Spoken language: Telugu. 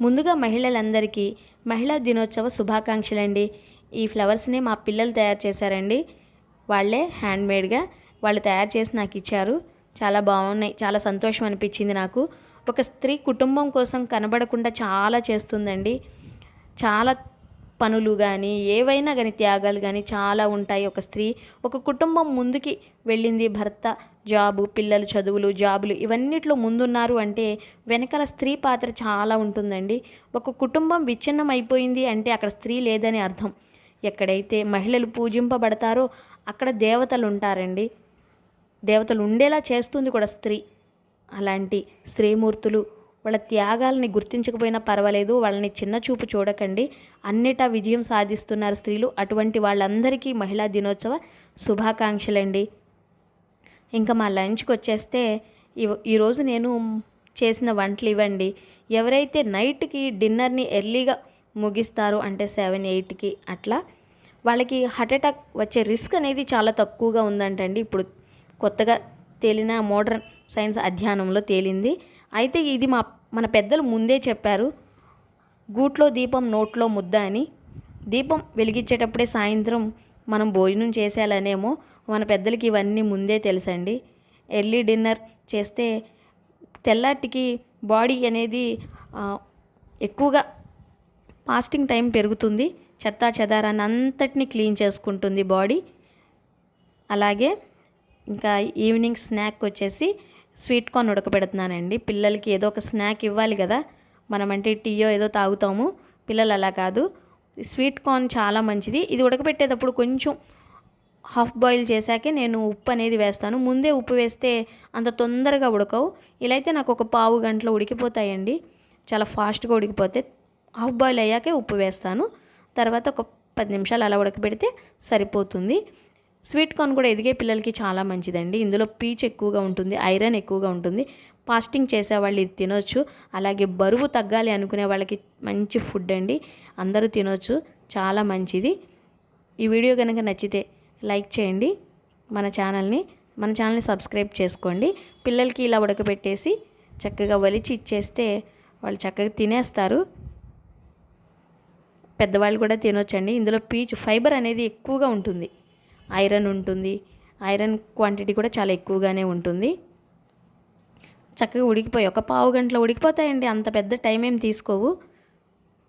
ముందుగా మహిళలందరికీ మహిళా దినోత్సవ శుభాకాంక్షలండి. ఈ ఫ్లవర్స్ని మా పిల్లలు తయారు చేశారండి. వాళ్ళే హ్యాండ్మేడ్గా వాళ్ళు తయారు చేసి నాకు ఇచ్చారు. చాలా బాగున్నాయి. చాలా సంతోషం అనిపించింది నాకు. ఒక స్త్రీ కుటుంబం కోసం కనబడకుండా చాలా చేస్తుందండి. చాలా పనులు కానీ ఏవైనా కానీ త్యాగాలు కానీ చాలా ఉంటాయి. ఒక స్త్రీ ఒక కుటుంబం ముందుకి వెళ్ళింది. భర్త జాబు పిల్లలు చదువులు జాబులు ఇవన్నిట్లో ముందున్నారు అంటే వెనకాల స్త్రీ పాత్ర చాలా ఉంటుందండి. ఒక కుటుంబం విచ్ఛిన్నం అయిపోయింది అంటే అక్కడ స్త్రీ లేదని అర్థం. ఎక్కడైతే మహిళలు పూజింపబడతారో అక్కడ దేవతలు ఉంటారండి. దేవతలు ఉండేలా చేస్తుంది కూడా స్త్రీ. అలాంటి స్త్రీమూర్తులు వాళ్ళ త్యాగాలని గుర్తించకపోయినా పర్వాలేదు వాళ్ళని చిన్న చూపు చూడకండి. అన్నిటా విజయం సాధిస్తున్నారు స్త్రీలు. అటువంటి వాళ్ళందరికీ మహిళా దినోత్సవ శుభాకాంక్షలండి. ఇంకా మా లంచ్కి వచ్చేస్తే ఈరోజు నేను చేసిన వంటలు ఇవ్వండి. ఎవరైతే నైట్కి డిన్నర్ని ఎర్లీగా ముగిస్తారు అంటే సెవెన్ ఎయిట్కి అట్లా వాళ్ళకి హార్ట్ అటాక్ వచ్చే రిస్క్ అనేది చాలా తక్కువగా ఉందంటండి. ఇప్పుడు కొత్తగా తేలిన మోడర్న్ సైన్స్ అధ్యయనంలో తేలింది. అయితే ఇది మా మన పెద్దలు ముందే చెప్పారు. గూట్లో దీపం నోట్లో ముద్ద అని. దీపం వెలిగించేటప్పుడే సాయంత్రం మనం భోజనం చేసేయాలనేమో మన పెద్దలకి ఇవన్నీ ముందే తెలుసండి. ఎర్లీ డిన్నర్ చేస్తే తెల్లాటికి బాడీ అనేది ఎక్కువగా ఫాస్టింగ్ టైం పెరుగుతుంది. చెత్తా చెదారాన్ని అంతటిని క్లీన్ చేసుకుంటుంది బాడీ. అలాగే ఇంకా ఈవినింగ్ స్నాక్ వచ్చేసి స్వీట్ కార్న్ ఉడకబెడుతున్నానండి. పిల్లలకి ఏదో ఒక స్నాక్ ఇవ్వాలి కదా మనమంటే టీయో ఏదో తాగుతాము. పిల్లలు అలా కాదు. స్వీట్ కార్న్ చాలా మంచిది. ఇది ఉడకబెట్టేటప్పుడు కొంచెం హాఫ్ బాయిల్ చేశాకే నేను ఉప్పు అనేది వేస్తాను. ముందే ఉప్పు వేస్తే అంత తొందరగా ఉడకవు. ఇలా అయితే నాకు ఒక పావు గంటలో ఉడికిపోతాయండి. చాలా ఫాస్ట్గా ఉడికిపోతే హాఫ్ బాయిల్ అయ్యాకే ఉప్పు వేస్తాను. తర్వాత ఒక పది నిమిషాలు అలా ఉడకబెడితే సరిపోతుంది. స్వీట్ కార్న్ కూడా ఎదిగే పిల్లలకి చాలా మంచిదండి. ఇందులో పీచ్ ఎక్కువగా ఉంటుంది ఐరన్ ఎక్కువగా ఉంటుంది. ఫాస్టింగ్ చేసే వాళ్ళు ఇది తినొచ్చు. అలాగే బరువు తగ్గాలి అనుకునే వాళ్ళకి మంచి ఫుడ్ అండి. అందరూ తినొచ్చు. చాలా మంచిది. ఈ వీడియో కనుక నచ్చితే లైక్ చేయండి. మన ఛానల్ని మన ఛానల్ని సబ్స్క్రైబ్ చేసుకోండి. పిల్లలకి ఇలా ఉడకబెట్టేసి చక్కగా వలిచి ఇచ్చేస్తే వాళ్ళు చక్కగా తినేస్తారు. పెద్దవాళ్ళు కూడా తినొచ్చండి. ఇందులో పీచ్ ఫైబర్ అనేది ఎక్కువగా ఉంటుంది. ఐరన్ ఉంటుంది. ఐరన్ క్వాంటిటీ కూడా చాలా ఎక్కువగానే ఉంటుంది. చక్కగా ఉడికిపోయి ఒక పావు గంటలో ఉడికిపోతాయండి. అంత పెద్ద టైం ఏం తీసుకోవు.